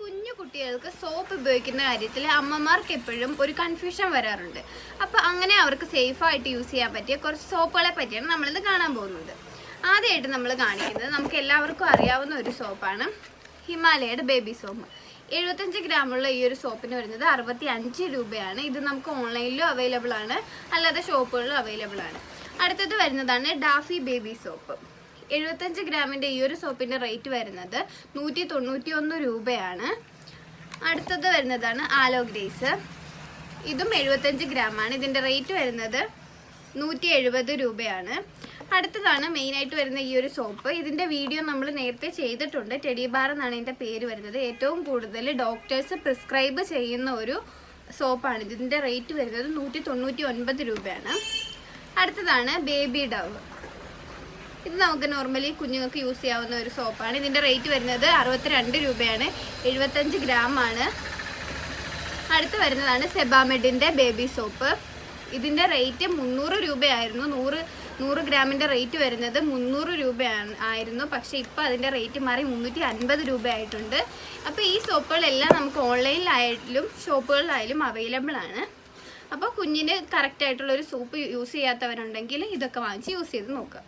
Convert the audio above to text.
കുഞ്ഞു കുട്ടികൾക്ക് സോപ്പ് ഉപയോഗിക്കുന്ന കാര്യത്തിൽ അമ്മമാർക്ക് എപ്പോഴും ഒരു കൺഫ്യൂഷൻ വരാറുണ്ട്. അപ്പോൾ അങ്ങനെ അവർക്ക് സേഫായിട്ട് യൂസ് ചെയ്യാൻ പറ്റിയ കുറച്ച് സോപ്പുകളെ പറ്റിയാണ് നമ്മളിത് കാണാൻ പോകുന്നത്. ആദ്യമായിട്ട് നമ്മൾ കാണിക്കുന്നത് നമുക്ക് എല്ലാവർക്കും അറിയാവുന്ന ഒരു സോപ്പാണ് ഹിമാലയയുടെ ബേബി സോപ്പ് എഴുപത്തഞ്ച് ഗ്രാമുള്ള ഈ ഒരു സോപ്പിന് വരുന്നത് അറുപത്തി അഞ്ച് രൂപയാണ്. ഇത് നമുക്ക് ഓൺലൈനിലും അവൈലബിൾ ആണ്. അല്ലാതെ ഷോപ്പുകളിലും അവൈലബിൾ ആണ്. അടുത്തത് വരുന്നതാണ് ഡാഫി ബേബി സോപ്പ് എഴുപത്തഞ്ച് ഗ്രാമിന്റെ ഈ ഒരു സോപ്പിന്റെ റേറ്റ് വരുന്നത് നൂറ്റി തൊണ്ണൂറ്റി ഒന്ന് രൂപയാണ്. അടുത്തത് വരുന്നതാണ് ആലോ ഗ്രേസ്. ഇതും എഴുപത്തഞ്ച് ഗ്രാമാണ്. ഇതിന്റെ റേറ്റ് വരുന്നത് നൂറ്റി എഴുപത് രൂപയാണ്. അടുത്തതാണ് മെയിനായിട്ട് വരുന്ന ഈ ഒരു സോപ്പ്. ഇതിന്റെ വീഡിയോ നമ്മൾ നേരത്തെ ചെയ്തിട്ടുണ്ട്. ടെഡി ബാർ എന്നാണ് ഇതിന്റെ പേര് വരുന്നത്. ഏറ്റവും കൂടുതൽ ഡോക്ടേഴ്സ് പ്രിസ്ക്രൈബ് ചെയ്യുന്ന ഒരു സോപ്പാണ്. ഇതിന്റെ റേറ്റ് വരുന്നത് നൂറ്റി തൊണ്ണൂറ്റി ഒൻപത് രൂപയാണ്. അടുത്തതാണ് ബേബി ഡവ്. ഇത് നമുക്ക് നോർമലി കുഞ്ഞുങ്ങൾക്ക് യൂസ് ചെയ്യാവുന്ന ഒരു സോപ്പാണ് ഇതിന്റെ റേറ്റ് വരുന്നത് അറുപത്തിരണ്ട് രൂപയാണ്. എഴുപത്തഞ്ച് ആണ്. അടുത്ത് വരുന്നതാണ് സെബാമെഡിന്റെ ബേബി സോപ്പ് ഇതിന്റെ റേറ്റ് മുന്നൂറ് രൂപയായിരുന്നു. നൂറ് നൂറ് ഗ്രാമിന്റെ റേറ്റ് വരുന്നത് മുന്നൂറ് രൂപയാണ് ആയിരുന്നു. പക്ഷേ ഇപ്പോൾ അതിന്റെ റേറ്റ് മാറി മുന്നൂറ്റി അൻപത് രൂപയായിട്ടുണ്ട്. അപ്പോൾ ഈ സോപ്പുകളെല്ലാം നമുക്ക് ഓൺലൈനിലായാലും ഷോപ്പുകളിലായാലും അവൈലബിൾ ആണ്. അപ്പോൾ കുഞ്ഞിന് കറക്റ്റായിട്ടുള്ളൊരു സോപ്പ് യൂസ് ചെയ്യാത്തവരുണ്ടെങ്കിൽ ഇതൊക്കെ വാങ്ങിച്ച് യൂസ് ചെയ്ത് നോക്കുക.